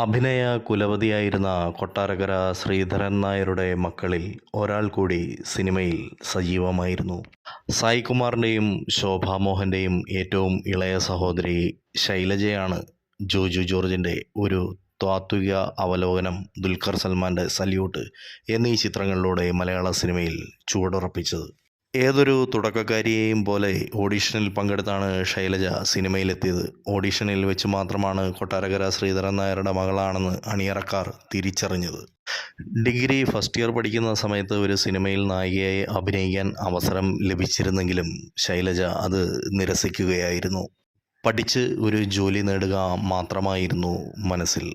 അഭിനയ കുലപതിയായിരുന്ന കൊട്ടാരക്കര ശ്രീധരൻ നായരുടെ മക്കളിൽ ഒരാൾ കൂടി സിനിമയിൽ സജീവമായിരുന്നു. സായികുമാറിന്റെയും ശോഭാ മോഹന്റെയും ഏറ്റവും ഇളയ സഹോദരി ശൈലജയാണ് ജോജു ജോർജിന്റെ ഒരു താത്വിക അവലോകനം ദുൽഖർ സൽമാന്റെ സല്യൂട്ട് എന്നീ ചിത്രങ്ങളിലൂടെ മലയാള സിനിമയിൽ ചുവടുറപ്പിച്ചത്. ഏതൊരു തുടക്കക്കാരിയെയും പോലെ ഓഡീഷനിൽ പങ്കെടുത്താണ് ശൈലജ സിനിമയിലെത്തിയത്. ഓഡീഷനിൽ വെച്ച് മാത്രമാണ് കൊട്ടാരകര ശ്രീധരൻ നായരുടെ മകളാണെന്ന് അണിയറക്കാർ തിരിച്ചറിഞ്ഞത്. ഡിഗ്രി ഫസ്റ്റ് ഇയർ പഠിക്കുന്ന സമയത്ത് ഒരു സിനിമയിൽ നായികയായി അഭിനയിക്കാൻ അവസരം ലഭിച്ചിരുന്നെങ്കിലും ശൈലജ അത് നിരസിക്കുകയായിരുന്നു. പഠിച്ച് ഒരു ജോലി നേടുക മാത്രമായിരുന്നു മനസ്സിൽ.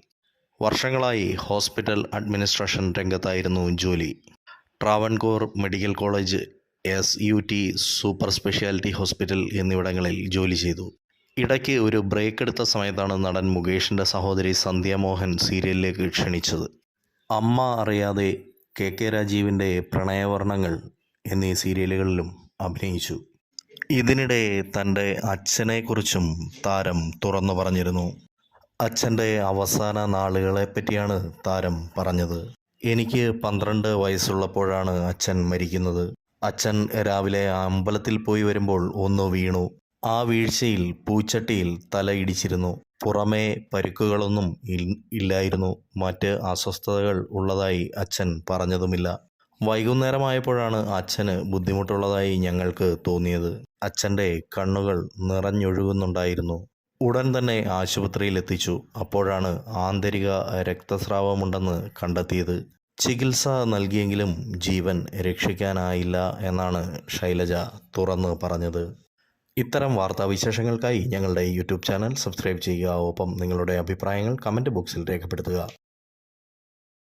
വർഷങ്ങളായി ഹോസ്പിറ്റൽ അഡ്മിനിസ്ട്രേഷൻ രംഗത്തായിരുന്നു ജോലി. Travancore medical college S U T super speciality hospital എന്നിവിടങ്ങളിൽ ജോലി ചെയ്തു. ഇടയ്ക്ക് ഒരു ബ്രേക്ക് എടുത്ത സമയത്താണ് നടൻ മുകേഷിന്റെ സഹോദരി സന്ധ്യ മോഹൻ സീരിയലിലേക്ക് ക്ഷണിച്ചത്. അമ്മ അറിയാതെ കെ കെ രാജീവിന്റെ പ്രണയവർണങ്ങൾ എന്നീ സീരിയലുകളിലും അഭിനയിച്ചു. ഇതിനിടെ തന്റെ അച്ഛനെക്കുറിച്ചും താരം തുറന്നു പറഞ്ഞിരുന്നു. അച്ഛന്റെ അവസാന നാളുകളെപ്പറ്റിയാണ് താരം പറഞ്ഞത്. എനിക്ക് പന്ത്രണ്ട് വയസ്സുള്ളപ്പോഴാണ് അച്ഛൻ മരിക്കുന്നത്. അച്ഛൻ രാവിലെ അമ്പലത്തിൽ പോയി വരുമ്പോൾ ഒന്ന് വീണു. ആ വീഴ്ചയിൽ പൂച്ചട്ടിയിൽ തല ഇടിച്ചിരുന്നു. പുറമേ പരുക്കുകളൊന്നും ഇല്ലായിരുന്നു. മറ്റ് അസ്വസ്ഥതകൾ ഉള്ളതായി അച്ഛൻ പറഞ്ഞതുമില്ല. വൈകുന്നേരമായപ്പോഴാണ് അച്ഛന് ബുദ്ധിമുട്ടുള്ളതായി ഞങ്ങൾക്ക് തോന്നിയത്. അച്ഛന്റെ കണ്ണുകൾ നിറഞ്ഞൊഴുകുന്നുണ്ടായിരുന്നു. ഉടൻ തന്നെ ആശുപത്രിയിൽ എത്തിച്ചു അപ്പോഴാണ് ആന്തരിക രക്തസ്രാവമുണ്ടെന്ന് കണ്ടെത്തിയത്. ചികിത്സ നൽകിയെങ്കിലും ജീവൻ രക്ഷിക്കാനായില്ല എന്നാണ് ശൈലജ തുറന്ന് പറഞ്ഞത്. ഇത്തരം വാർത്താ വിശേഷങ്ങൾക്കായി ഞങ്ങളുടെ യൂട്യൂബ് ചാനൽ സബ്സ്ക്രൈബ് ചെയ്യുക. ഒപ്പം നിങ്ങളുടെ അഭിപ്രായങ്ങൾ കമന്റ് ബോക്സിൽ രേഖപ്പെടുത്തുക.